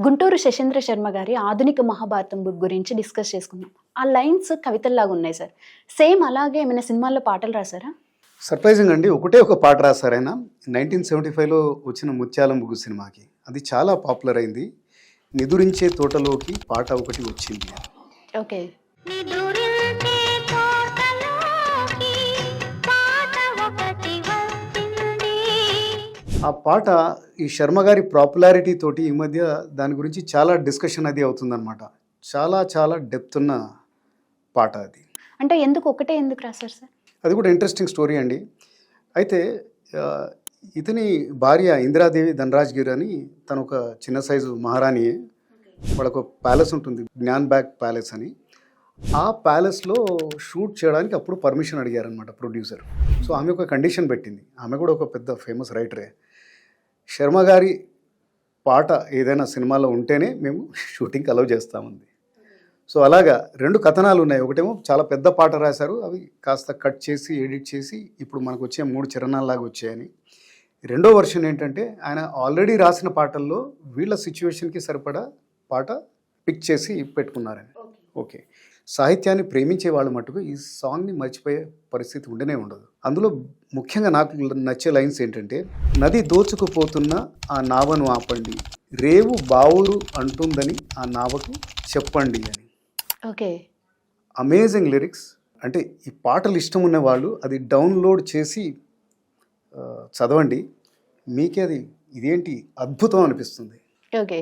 గుంటూరు శశేంద్ర శర్మ గారి ఆధునిక మహాభారతం బుక్ గురించి డిస్కస్ చేసుకుందాం. ఆ లైన్స్ కవితల్లాగా ఉన్నాయి సార్. సేమ్ అలాగే ఏమైనా సినిమాల్లో పాటలు రాసారా సర్ప్రైజింగ్ అండి. ఒకటే ఒక పాట రాశారు ఆయన. నైన్టీన్ సెవెంటీ ఫైవ్లో వచ్చిన ముత్యాల ముగ్గు సినిమాకి. అది చాలా పాపులర్ అయింది. నిదురించే తోటలోకి పాట ఒకటి వచ్చింది. ఓకే ఆ పాట ఈ శర్మ గారి పాపులారిటీ తోటి ఈ మధ్య దాని గురించి చాలా డిస్కషన్ అది అవుతుందన్నమాట. చాలా చాలా డెప్త్ ఉన్న పాట అది. అంటే ఎందుకు ఒకటే ఎందుకు రాశారు సార్? అది కూడా ఇంట్రెస్టింగ్ స్టోరీ అండి. అయితే ఇతని భార్య ఇందిరాదేవి ధనరాజ్ గిర్ అని తను ఒక చిన్న సైజు మహారాణి వాళ్ళకు ప్యాలెస్ ఉంటుంది జ్ఞాన్ బ్యాగ్ ప్యాలెస్ అని. ఆ ప్యాలెస్లో షూట్ చేయడానికి అప్పుడు పర్మిషన్ అడిగారనమాట ప్రొడ్యూసర్ సో ఆమె ఒక కండిషన్ పెట్టింది. ఆమె కూడా ఒక పెద్ద ఫేమస్ రైటరే శర్మ గారి పాట ఏదైనా సినిమాలో ఉంటేనే మేము షూటింగ్కి అలౌ చేస్తామంది. సో అలాగా రెండు కథనాలు ఉన్నాయి. ఒకటేమో చాలా పెద్ద పాట రాశారు. అవి కాస్త కట్ చేసి ఎడిట్ చేసి ఇప్పుడు మనకు వచ్చే మూడు చరణాల్లాగా వచ్చాయని. రెండో వర్షన్ ఏంటంటే ఆయన ఆల్రెడీ రాసిన పాటల్లో వీళ్ళ సిచ్యువేషన్కి సరిపడా పాట పిక్ చేసి పెట్టుకున్నారని. ఓకే. సాహిత్యాన్ని ప్రేమించే వాళ్ళు మటుకు ఈ సాంగ్ని మర్చిపోయే పరిస్థితి ఉండనే ఉండదు. అందులో ముఖ్యంగా నాకు నచ్చే లైన్స్ ఏంటంటే నది దోచుకుపోతున్న ఆ నావను ఆపండి రేవు బావురు అంటుందని ఆ నావకు చెప్పండి అని. ఓకే. Amazing lyrics. అంటే ఈ పాటలు ఇష్టం ఉన్న వాళ్ళు అది డౌన్లోడ్ చేసి చదవండి. మీకే అది ఇదేంటి అద్భుతం అనిపిస్తుంది. ఓకే.